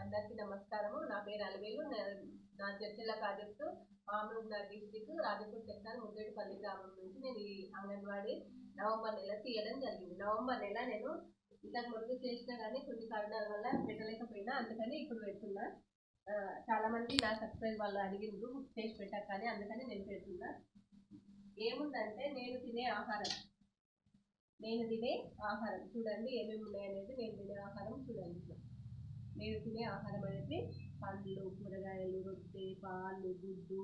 అందరికీ నమస్కారము. నా పేరు అలవేలు. నా- నా చర్చల ప్రాజెక్టు నా డిస్టిక్ రాజపూర్ సెక్షన్ ముద్దేటిపల్లి గ్రామం నుంచి నేను ఈ అంగన్వాడీ నవంబర్ నెల తీయడం జరిగింది. నవంబర్ నెల నేను ఇంతకు ముందు చేసినా కానీ కొన్ని కారణాల వల్ల పెట్టలేకపోయినా అందుకని ఇప్పుడు పెడుతున్నా. చాలామంది నా సబ్స్క్రైబ్ వాళ్ళు అడిగిండ్రు చేసి పెట్టాక కానీ అందుకని నేను పెడుతున్నా. ఏముందంటే నేను తినే ఆహారం. నేను తినే ఆహారం. చూడండి ఏమేమి ఉన్నాయనేది నేను తినే ఆహారం చూడండి. ఇట్లా నేను తినే ఆహారం అనేది పండ్లు కూరగాయలు రొట్టె పాలు గుడ్డు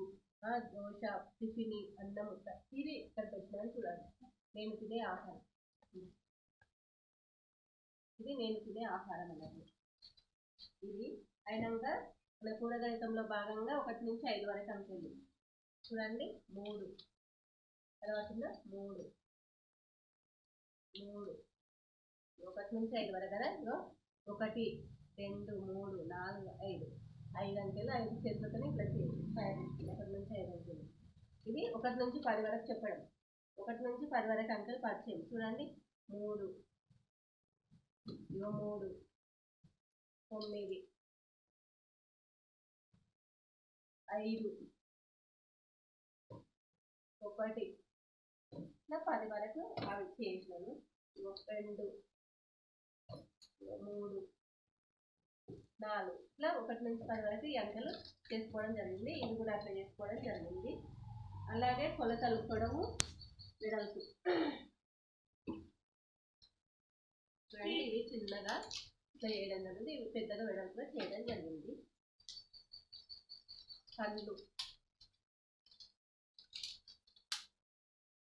దోశ టిఫిన్ అన్నం ఇది ఇక్కడ పెట్టినాను చూడండి. నేను తినే ఆహారం. ఇది నేను తినే ఆహారం అనేది. ఇది అయినాక మన కూరగాయతంలో భాగంగా ఒకటి నుంచి ఐదు వరకు అంకెలు చూడండి. మూడు. తర్వాత మూడు. మూడు. ఒకటి నుంచి ఐదు వరకు కదా ఒకటి. రెండు మూడు నాలుగు ఐదు. ఐదు అంకెలు ఐదు చేతులతో ఇట్లా ఫైవ్ ఒకటి నుంచి ఐదు అంకెలు ఇది ఒకటి నుంచి పది వరకు చెప్పడం. ఒకటి నుంచి పది వరకు అంకెలు పరిచయం చూడండి. మూడు. ఇగో మూడు. తొమ్మిది. ఐదు. ఒకటి. ఇట్లా పది వరకు అవి చేసినాను. రెండు. మూడు. నాలుగు. ఇట్లా ఒకటి నుంచి పది వరకు ఈ అంకెలు చేసుకోవడం జరిగింది. ఇది కూడా అట్లా చేసుకోవడం జరిగింది. అలాగే కొలతలు పొడవు వెడల్పు. చూడండి ఇవి చిన్నగా ఇట్లా చేయడం జరిగింది. ఇవి పెద్దగా వెడల్పుగా చేయడం జరిగింది. పండ్లు.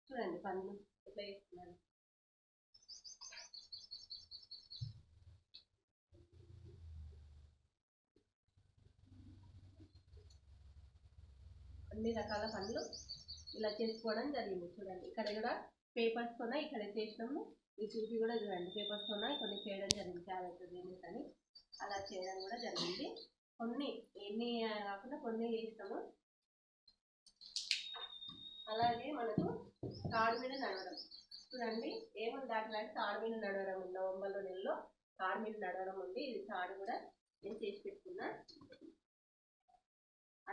చూడండి పండ్లు ఇట్లా చేస్తున్నాను అన్ని రకాల పనులు ఇలా చేసుకోవడం జరిగింది. చూడండి ఇక్కడ కూడా పేపర్స్ తోన ఇక్కడ చేసినాము? ఈ చూపి కూడా చూడండి. పేపర్స్ తోన కొన్ని చేయడం జరిగింది. క్యారెట్ బీన్స్ అని అలా చేయడం కూడా జరిగింది. కొన్ని ఎన్ని కాకుండా కొన్ని చేస్తాము అలాగే మనకు తాడు మీద నడవడం. చూడండి ఏముంది దాంట్లో అంటే తాడు మీద నడవడం ఉంది. నవంబర్లో నెలలో తాడు మీద నడవడం ఉంది. ఇది తాడు కూడా నేను చేసి పెట్టుకున్నా.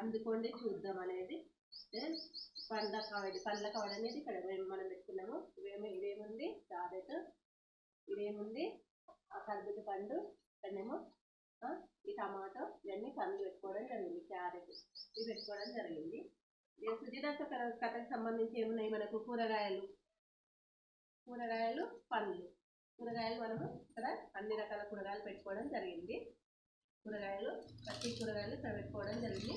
అందుకోండి చూద్దాం అనేది. దెన్ పండ్ల కవడి పండ్ల కవడి అనేది ఇక్కడ మేము మనం పెట్టుకున్నాము. ఇవేమో ఇదేముంది క్యారెట్ ఇదేముంది ఆ కర్బూజ పండు ఇక్కడనేమో ఈ టమాటో ఇవన్నీ పండ్లు పెట్టుకోవడం జరిగింది క్యారెట్. ఇవి పెట్టుకోవడం జరిగింది. ఇక కథకు సంబంధించి ఏమున్నాయి మనకు? కూరగాయలు. కూరగాయలు పండ్లు. కూరగాయలు మనము ఇక్కడ అన్ని రకాల కూరగాయలు పెట్టుకోవడం జరిగింది. కూరగాయలు ప్రతి కూరగాయలు తవ్వెట్టుకోవడం జరిగింది.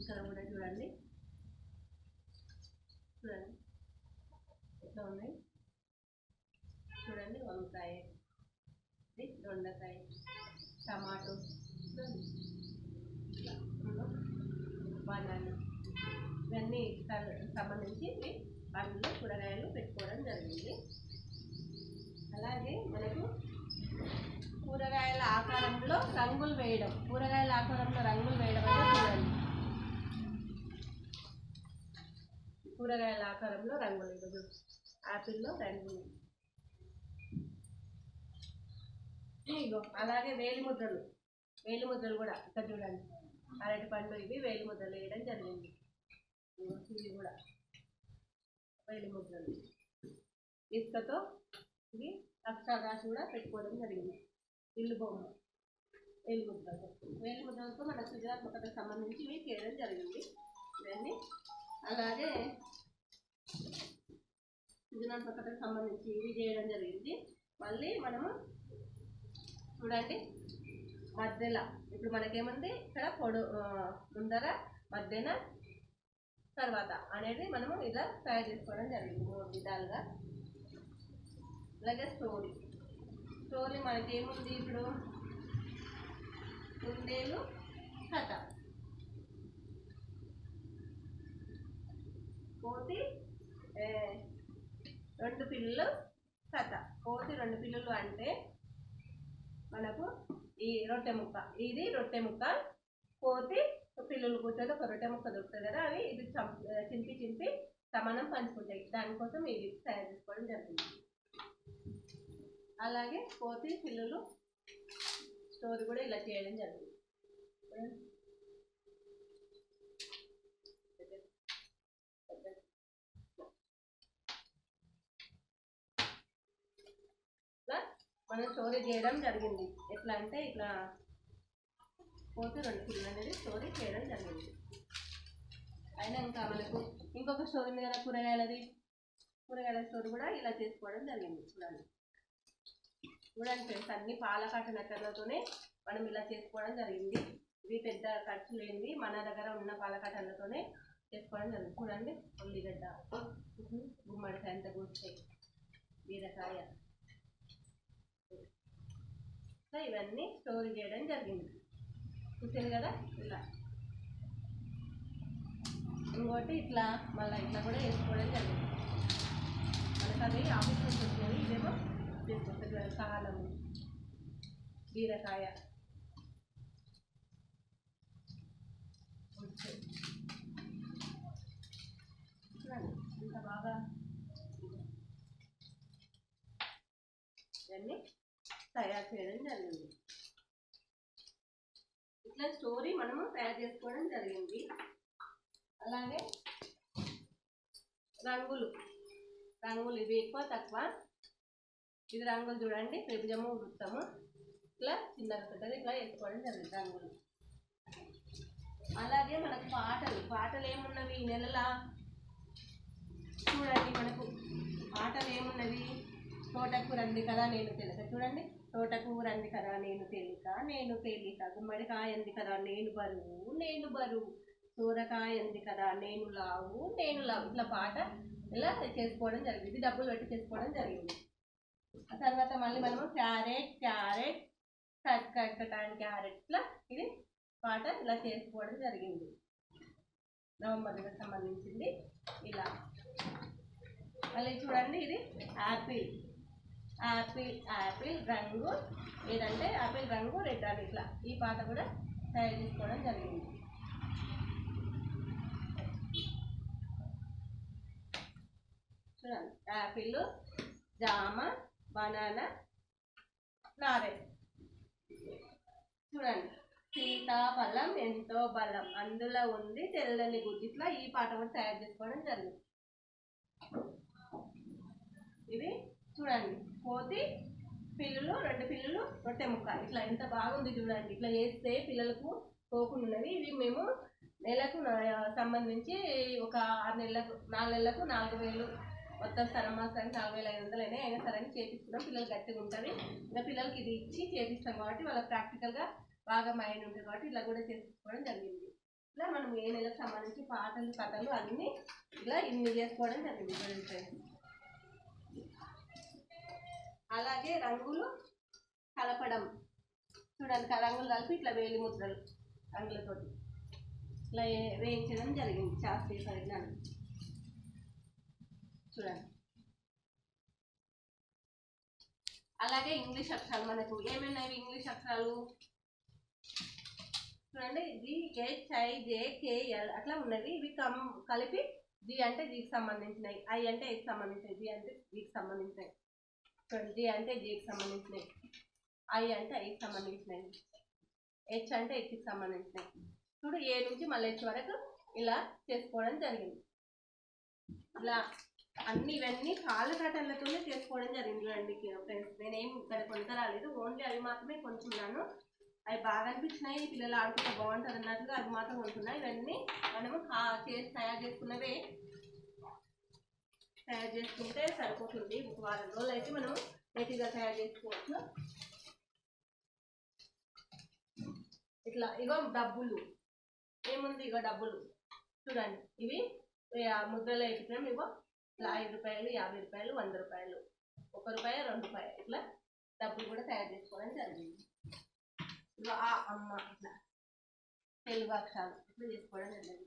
ఇక్కడ కూడా చూడండి. చూడండి. ఎట్లా ఉన్నాయి? చూడండి వంకాయ ఇది దొండకాయ టమాటో చూడండి. బనానా. ఇవన్నీ సంబంధించి పండ్లు కూరగాయలు పెట్టుకోవడం జరిగింది. అలాగే మనకు కూరగాయల ఆకారంలో రంగులు వేయడం. కూరగాయల ఆకారంలో రంగులు వేయడం అనేది చూడండి కూరగాయల ఆకారంలో రంగులు వేయడం. యాపిల్లో రంగులు ఇగో అలాగే వేలిముద్రలు వేలిముద్రలు కూడా ఇక్కడ చూడండి. అరటి పండు ఇవి వేలి ముద్రలు వేయడం జరిగింది. ఇవి కూడా వేలి ముద్రలు ఇసుకతో ఇవి అక్షరాశి కూడా పెట్టుకోవడం జరిగింది. ఇల్లు బొమ్మ వేలి ముద్రలు వేలి ముద్రలతో మన సృజనాత్మకతకు సంబంధించి ఇవి చేయడం జరిగింది ఇవన్నీ అలాగే సృజనాత్మకతకు సంబంధించి ఇవి చేయడం జరిగింది మళ్ళీ మనము చూడండి మధ్యలో ఇప్పుడు మనకేముంది ఇక్కడ పొడు ముందర మధ్యన తర్వాత అనేది మనము ఇలా తయారు చేసుకోవడం జరిగింది మూడు విధాలుగా అలాగే స్టోరీ స్టోరీ మనకేముంది ఇప్పుడు? కుందేలు కథ. కోతి రెండు పిల్లలు కథ. కోతి రెండు పిల్లలు అంటే మనకు ఈ రొట్టె ముక్క. ఇది రొట్టె ముక్క. కోతి పిల్లలు కూర్చొని ఒక రొట్టె ముక్క దొరుకుతుంది కదా అవి ఇది చింపి చింపి సమానం పంచుకుంటాయి. దానికోసం ఇది తయారు చేసుకోవడం జరిగింది అలాగే కోతి పిల్లలు స్టోరీ కూడా ఇలా చేయడం జరిగింది. మనం స్టోరీ చేయడం జరిగింది. ఎట్లా అంటే ఇట్లా పోతే రెండు పిల్లలు అనేది స్టోరీ చేయడం జరిగింది. అయినా ఇంకా మనకు ఇంకొక స్టోరీ మీద కూరగాయలది కూరగాయల స్టోరీ కూడా ఇలా చేసుకోవడం జరిగింది. చూడండి. చూడండి ఫ్రెండ్స్ అన్ని పాలకాట నక్కలతోనే మనం ఇలా చేసుకోవడం జరిగింది. ఇవి పెద్ద ఖర్చు లేనివి మన దగ్గర ఉన్న పాలకాటలతోనే చేసుకోవడం జరిగింది. చూడండి ఉల్లిగడ్డ గుమ్మడికాయ అంత కూర్చాయి బీరకాయ. సో ఇవన్నీ స్టోర్ చేయడం జరిగింది. చూసాను కదా ఇలా. ఇంకోటి ఇట్లా మళ్ళీ ఇట్లా కూడా వేసుకోవడం జరిగింది. మనకు అది ఆఫీస్ నుంచి వచ్చినవి ఇదేమో అత్యంత గ్రంథాలము బీరకాయ ఇంత బాగా ఇవన్నీ తయారు చేయడం జరిగింది. ఇట్లా స్టోరీ మనము తయారు చేసుకోవడం జరిగింది. అలాగే రంగులు రంగులు ఇవి ఎక్కువ తక్కువ ఇది రంగులు చూడండి త్రిభుజము వృత్తము. ఇట్లా చిన్నగా పెద్దగా ఇట్లా వేసుకోవడం జరిగింది రంగులు. అలాగే మనకు పాటలు పాటలు ఏమున్నవి ఈ నెలలా? చూడండి మనకు పాటలు ఏమున్నవి? తోటకు రంది కదా నేను తెలుస చూడండి తోటకు రంది కదా నేను తేలిక. నేను తేలిక. గుమ్మడికాయ అంది కదా నేను బరువు. నేను బరువు. సూరకాయ అంది కదా నేను లావు. నేను లావు. ఇట్లా పాట ఇలా చేసుకోవడం జరిగింది? ఇది డబ్బులు పెట్టి చేసుకోవడం జరిగింది. ఆ తర్వాత మళ్ళీ మనము క్యారెట్ క్యారెట్ కట్ కట్టడానికి క్యారెట్ ఇట్లా ఇది పాట ఇలా చేసుకోవడం జరిగింది. నవంబర్కి సంబంధించింది ఇలా. మళ్ళీ చూడండి ఇది యాపిల్ యాపిల్ యాపిల్ రంగు ఏదంటే యాపిల్ రంగు రెడ్ అని ఇట్లా ఈ పాట కూడా తయారు చేసుకోవడం జరిగింది. చూడండి యాపిల్ జామ బనానా నారెల్ చూడండి. సీతాఫలం ఎంతో బలం. అందులో ఉంది తెల్లని గుడ్డిట్లో ఈ పాట కూడా తయారు చేసుకోవడం జరిగింది. ఇది చూడండి. కోతి పిల్లులు రెండు పిల్లులు రొట్టె ముక్క. ఇట్లా ఎంత బాగుంది చూడండి. ఇట్లా చేస్తే పిల్లలకు పోకుండా ఉన్నవి. ఇవి మేము నెలకు సంబంధించి ఒక ఆరు నెలలకు నాలుగు నెలలకు నాలుగు వేలు మొత్తం సరమాసానికి నాలుగు వేల ఐదు వందలు అయినా అయినా సరే అని చేపిస్తున్నాం పిల్లలు గట్టిగా ఉంటుంది. ఇంకా పిల్లలకి ఇది ఇచ్చి చేపిస్తాం కాబట్టి వాళ్ళకి ప్రాక్టికల్గా బాగా మైండ్ ఉంటుంది కాబట్టి ఇలా కూడా చేసుకోవడం జరిగింది. ఇలా మనం ఏ నెలకు సంబంధించి పాటలు కథలు అన్నీ ఇలా ఇన్ని చేసుకోవడం జరిగింది అలాగే రంగులు కలపడం. చూడండి క- రంగులు కలిపి ఇట్లా వేలి ముద్రలు రంగులతోటి. ఇట్లా వేయించడం జరిగింది. శాస్త్రీయ పరిజ్ఞానం చూడండి. అలాగే ఇంగ్లీష్ అక్షరాలు మనకు ఏమైనాయి ఇంగ్లీష్ అక్షరాలు? చూడండి G H I J K L అట్లా ఉన్నవి. ఇవి కమ్ కలిపి జి అంటే జీకి సంబంధించినవి. ఐ అంటే ఐకి సంబంధించినవి. జి అంటే జీకి సంబంధించినవి. చూడండి జి అంటే జీకి సంబంధించినవి. ఐ అంటే ఐకి సంబంధించినవి. హెచ్ అంటే హెచ్కి సంబంధించినవి. చూడు ఏ నుంచి మళ్ళీ హెచ్ వరకు ఇలా చేసుకోవడం జరిగింది. ఇలా అన్ని ఇవన్నీ కాళ్ళ కట్టలతోనే చేసుకోవడం జరిగింది అండి ఫ్రెండ్స్. నేనేం ఇక్కడ కొంత రాలేదు. ఓన్లీ అవి మాత్రమే కొంచున్నాను అవి బాగా అనిపించినాయి. పిల్లలు ఆడుకుంటే బాగుంటుంది అన్నట్లుగా అవి మాత్రం కొంటున్నాయి ఇవన్నీ మనము చేసి తయారు చేసుకున్నవే. తయారు చేసుకుంటే సరిపోతుంది. ఒక వారం రోజులు అయితే మనం నీట్గా తయారు చేసుకోవచ్చు. ఇట్లా ఇగో డబ్బులు. ఏముంది ఇగో డబ్బులు? చూడండి. ఇవి ముద్రలో ఎక్కినాం ఇగో ఇట్లా ఐదు రూపాయలు యాభై రూపాయలు వంద రూపాయలు. ఒక రూపాయ రెండు రూపాయలు. ఇట్లా డబ్బులు కూడా తయారు చేసుకోవడం జరిగింది. ఇగో ఆ అమ్మ ఇట్లా తెలుగు అక్షరాలు ఇట్లా చేసుకోవడం జరిగింది.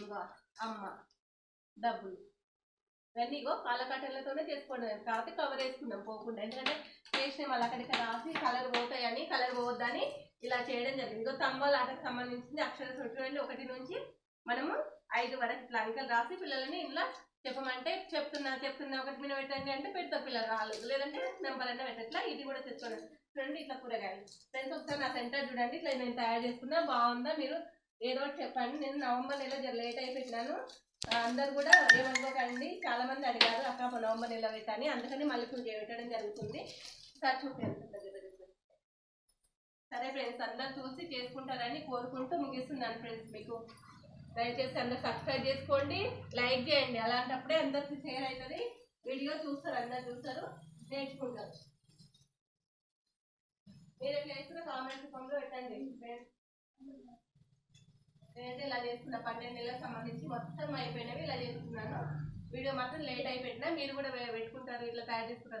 ఇగో అమ్మ డబ్బులు. ఇవన్నీ ఇగో కాలకట్టలతోనే చేసుకోవడం కాబట్టి కవర్ వేసుకున్నాం పోకుండా. ఎందుకంటే చేసినాం మళ్ళీ అక్కడికి రాసి కలర్ పోతాయని కలర్ పోవద్దని ఇలా చేయడం జరిగింది. ఇగో తంబాల ఆటకు సంబంధించింది అక్షర చూడండి ఒకటి నుంచి మనము ఐదు వరకు ఇట్లా అంకెలు రాసి పిల్లలని ఇలా చెప్పమంటే చెప్తున్నా చెప్తున్నా. ఒకటి మీద పెట్టండి అంటే పెద్ద పిల్లలు రాళ్ళు. లేదంటే నెంబర్ అన్న పెట్టట్లా. ఇది కూడా తెచ్చుకోండి. చూడండి ఇట్లా కూరగాయలు. ఫ్రెండ్స్ ఒకసారి నా సెంటర్ చూడండి. ఇట్లా నేను తయారు చేసుకున్నా. బాగుందా? మీరు ఏదో చెప్పండి. నేను నవంబర్ నెల జర లేట్ అయిపోయినాను అందరు కూడా ఏమనుకోకండి. చాలా మంది అడిగారు అక్క నవంబర్ నెల పెట్టని అందుకని మళ్ళీ పూజ పెట్టడం జరుగుతుంది. సార్ చూపించండి సరే ఫ్రెండ్స్ అందరు చూసి చేసుకుంటారని కోరుకుంటూ ముగిస్తున్నాను ఫ్రెండ్స్ మీకు. దయచేసి అందరు సబ్స్క్రైబ్ చేసుకోండి లైక్ చేయండి. అలాంటప్పుడే అందరికి షేర్ అవుతుంది. వీడియో చూస్తారు అందరు చూస్తారు. నేర్చుకుంటారు. మీరు ఇట్లా చేస్తున్న కామెంట్ రూపంలో పెట్టండి. నేనైతే ఇలా చేసుకున్నా పన్నెండు నెలలకు సంబంధించి మొత్తం అయిపోయినవి ఇలా చేసుకున్నాను వీడియో మాత్రం లేట్ అయిపోయినా మీరు కూడా పెట్టుకుంటారు ఇట్లా తయారు చేసుకుంటారు.